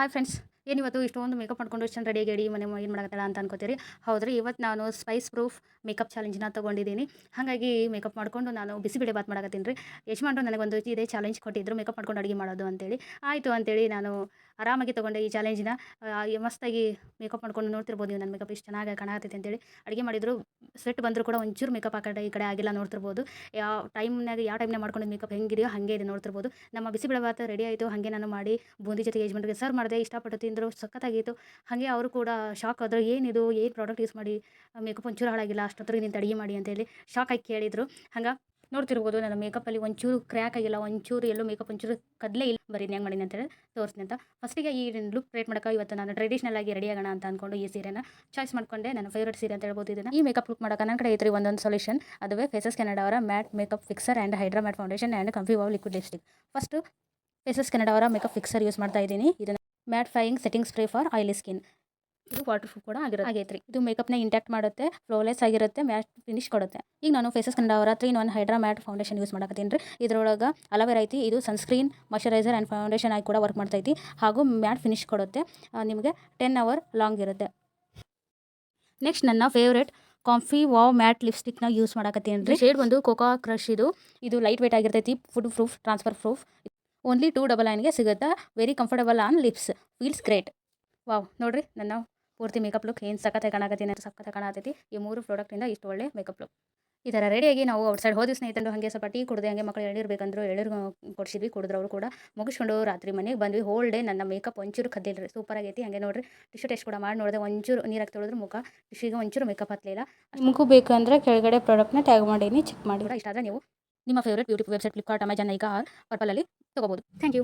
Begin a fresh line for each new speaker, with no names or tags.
Hi friends ಏನಿವತ್ತು? ಇಷ್ಟೊಂದು makeup ಮಾಡ್ಕೊಂಡು ಇಷ್ಟು ರೆಡಿಯಾಗಿ ರೆಡಿ ಮನೆ ಏನು ಮಾಡೋಕ್ಕಲ್ಲ ಅಂತ ಅನ್ಕೋತೀರಿ. ಹೌದ್ರಿ, ಇವತ್ತು ನಾನು ಸ್ಪೈಸ್ ಪ್ರೂಫ್ ಮೇಕಪ್ ಚಾಲೆಂಜ್ನ ತೊಗೊಂಡಿದ್ದೀನಿ. ಹಾಗಾಗಿ ಮೇಕಪ್ ಮಾಡ್ಕೊಂಡು ನಾನು ಬಿಸಿಬೇಳೆ ಬಾತ್ ಮಾಡಕತ್ತೀನಿ ರೀ. ಯಜಮಾನ್ರು ನನಗೊಂದು ಇದೇ ಚಾಲೆಂಜ್ ಕೊಟ್ಟಿದ್ದರು ಮೇಕಪ್ ಮಾಡ್ಕೊಂಡು ಅಡುಗೆ ಮಾಡೋದು ಅಂತೇಳಿ. ಆಯಿತು ಅಂತೇಳಿ ನಾನು ಆರಾಮಾಗಿ ತೊಗೊಂಡೆ ಈ ಚಾಲೆಂಜಿನ ಮಸ್ತಾಗಿ ಮೇಕಪ್ ಮಾಡ್ಕೊಂಡು ನೋಡ್ತಿರ್ಬೋದು ನೀವು. ನನ್ನ ಮೇಕಪ್ ಇಷ್ಟು ಚೆನ್ನಾಗಿ ಕಾಣಕತ್ತೈತೆ ಅಂತೇಳಿ. ಅಡುಗೆ ಮಾಡಿದ್ರು ಸೆಟ್ ಬಂದರೂ ಕೂಡ ಒಂಚೂರು ಮೇಕಪ್ ಆ ಕಡೆ ಈ ಕಡೆ ಆಗಿಲ್ಲ ನೋಡ್ತಿರ್ಬೋದು. ಯಾವ ಟೈಮ್ನಾಗ ಯಾವ ಟೈಮ್ನಾಗ ಮಾಡ್ಕೊಂಡು ಮೇಕಪ್ ಹೆಂಗಿದೆಯೋ ಹಾಗೆ ಇದೆ ನೋಡ್ತಿರ್ಬೋದು. ನಮ್ಮ ಬಿಸಿಬೇಳೆ ಭಾತ ರೆಡಿ ಆಯಿತು, ಹಾಗೆ ನಾನು ಮಾಡಿ ಬೂಂದಿ ಜೊತೆಗೆ ಯಜಮಾನ್ರಿಗೆ ಸರ್ವ್ ಮಾಡಿದೆ, ಇಷ್ಟಪಟ್ಟು ತಿಂದರು ಸಖತ್ತಾಗಿತ್ತು ಹಾಗೆ ಅವರು ಕೂಡ ಶಾಕ್ ಆದರು, ಏನಿದು, ಏನು ಪ್ರಾಡಕ್ಟ್ ಯೂಸ್ ಮಾಡಿ ಮೇಕಪ್ ಒಂಚೂರು ಹಾಳಾಗಿಲ್ಲ, ಅಷ್ಟೊತ್ತಿಗೆ ನಿಂತು ಅಡುಗೆ ಮಾಡಿ ಅಂತೇಳಿ ಶಾಕ್ ಆಗಿ ಕೇಳಿದರು. ಹಂಗೆ ನೋಡ್ತಿರ್ಬೋದು, ನನ್ನ ಮೇಕಪ್ಪಲ್ಲಿ ಒಂಚೂರು ಕ್ರ್ಯಾಕ್ ಆಗಿಲ್ಲ, ಒಂಚೂರು ಎಲ್ಲೂ ಮೇಕಪ್ ಒಂಚೂರು ಕದಲೇ ಇಲ್ಲ ಬರೀ ಹೆಂಗೆ ಮಾಡೀನಿ ಅಂತೇಳಿ ತೋರಿಸ್ತೀನಿ ಅಂತ. ಫಸ್ಟಿಗೆ ಈ ಲುಕ್ ಕ್ರಿಯೇಟ್ ಮಾಡೋಕೆ ಇವತ್ತು ನಾನು ಟ್ರೆಡಿಷನಲ್ ಆಗಿ ರೆಡಿ ಆಗೋಣ ಅಂತ ಅಂದ್ಕೊಂಡು ಈ ಸೀರೆನ ಚಾಯ್ಸ್ ಮಾಡ್ಕೊಂಡೆ. ನನ್ನ ಫೇವ್ರೇಟ್ ಸೀರೆ ಅಂತ ಹೇಳ್ಬೋದು ಇದನ್ನು. ಈ ಮೇಕಪ್ ಲುಕ್ ಮಾಡೋಕೆ ನನ್ನ ಕಡೆ ಐತ್ರಿ ಒಂದೊಂದು ಸೊಲ್ಯೂಷನ್ ಅದುವೇ ಫೇಸಸ್ ಕೆನಡಾ ಅವರ matte makeup fixer and hydra matte foundation and comfy wow liquid lipstick first faces Canada ಅವರ ಮೇಕಪ್ ಫಿಕ್ಸರ್ ಯೂಸ್ ಮಾಡ್ತಾ ಇದ್ದೀನಿ. ಇದನ್ನು mattifying setting spray for oily skin ಇದು ವಾಟರ್ ಪ್ರೂಫ್ ಕೂಡ ಆಗಿರೋ ಆಗೈತ್ರಿ. ರೀ ಇದು ಮೇಕಪ್ನ ಇಂಟ್ಯಾಕ್ಟ್ ಮಾಡುತ್ತೆ ಫ್ಲೋಲೆಸ್ ಆಗಿರುತ್ತೆ ಮ್ಯಾಟ್ ಫಿನಿಶ್ ಕೊಡುತ್ತೆ. ಈಗ ನಾನು ಫೇಸಸ್ ಕನ್ನಡ ಅವರ three one hydra matte foundation use ಮಾಡಕತ್ತೀನಿ ರೀ. ಇದ್ರೊಳಗೆ ಅಲವೇರ ಐತಿ ಇದು ಸನ್ಸ್ಕ್ರೀನ್ ಮಾಯಶ್ಚರೈಸರ್ ಆ್ಯಂಡ್ ಫೌಂಡೇಶನ್ ಆಗಿ ಕೂಡ ವರ್ಕ್ ಮಾಡ್ತೈತಿ. ಹಾಗೂ ಮ್ಯಾಟ್ ಫಿನಿಶ್ ಕೊಡುತ್ತೆ. ನಿಮಗೆ ಟೆನ್ ಅವರ್ ಲಾಂಗ್ ಇರುತ್ತೆ. ನೆಕ್ಸ್ಟ್ ನನ್ನ ಫೇವ್ರೇಟ್ ಕಾಂಫಿ ವಾವ್ ಮ್ಯಾಟ್ ಲಿಪ್ಸ್ಟಿಕ್ನ ಯೂಸ್ ಮಾಡಕತ್ತೀನಿ ರೀ. ಶೇಡ್ ಬಂದು ಕೋಕಾ ಕ್ರಶ್ ಇದು. ಇದು ಲೈಟ್ ವೇಟ್ ಆಗಿರ್ತೈತಿ food proof transfer proof only two double ನೈನ್ಗೆ ಸಿಗುತ್ತೆ. Very comfortable on lips feels great wow ನೋಡ್ರಿ ನನ್ನ ಪೂರ್ತಿ ಮೇಕಪ್ ಲುಕ್ ಏನು ಸಖತ್ತಾಗಿ ಕಾಣಕತ್ತೀನಿ ಅಂತ ಸಖತ್ತಾಗಿ ಕಾಣತೈತಿ ಈ ಮೂರು ಪ್ರಾಡಕ್ಟಿಂದ ಇಷ್ಟು ಒಳ್ಳೆ ಮೇಕಪ್ ಲುಕ್. ಈ ಥರ ರೆಡಿಯಾಗಿ ನಾವು ಔಟ್ಸೈಡ್ ಹೋದ ಸ್ನೇಹಿತರು ಹಾಗೆ ಸ್ವಲ್ಪ ಟೀ ಕುಡಿದೆ ಹಂಗೆ ಮಕ್ಕಳು ಎಳಿರ್ಬೇಕಂದ್ರು ಎಳಿರು ಕೊಡಿಸಿದ್ವಿ ಕುಡಿದ್ರವರು ಅವರು ಕೂಡ. ಮುಗಿಸ್ಕೊಂಡು ರಾತ್ರಿ ಮನೆಗೆ ಬಂದ್ವಿ ಹೋಲ್ ಡೇ ನನ್ನ ಮೇಕಪ್ ಒಂಚೂರು ಕದ್ದಿಲ್ಲ ರೀ ಸೂಪರ್ ಆಗೈತಿ. ಹಾಗೆ ನೋಡ್ರಿ ಟಿಶ್ಯೂ ಟೆಸ್ಟ್ ಕೂಡ ಮಾಡಿ ನೋಡಿದೆ ಒಂಚೂರು ನೀರಾಗಿ ತೊಳೆದ್ರೆ ಮುಖ ಟಿಶ್ಯೂಗೆ ಒಂಚೂರು ಮೇಕಪ್ ಹತ್ತಲಿಲ್ಲ ಮುಗು ಬೇಕಂದ್ರೆ ಕೆಳಗಡೆ ಪ್ರಾಡಕ್ಟ್ನ ಟ್ಯಾಗ್ ಮಾಡೀನಿ ಚೆಕ್ ಮಾಡಿ. ಇಷ್ಟ ಆದರೆ ನೀವು ನಿಮ್ಮ favourite YouTube website Flipkart Amazon ಈಗ ಪರ್ಪಲಲ್ಲಿ ತೊಗೋಬೋದು. Thank you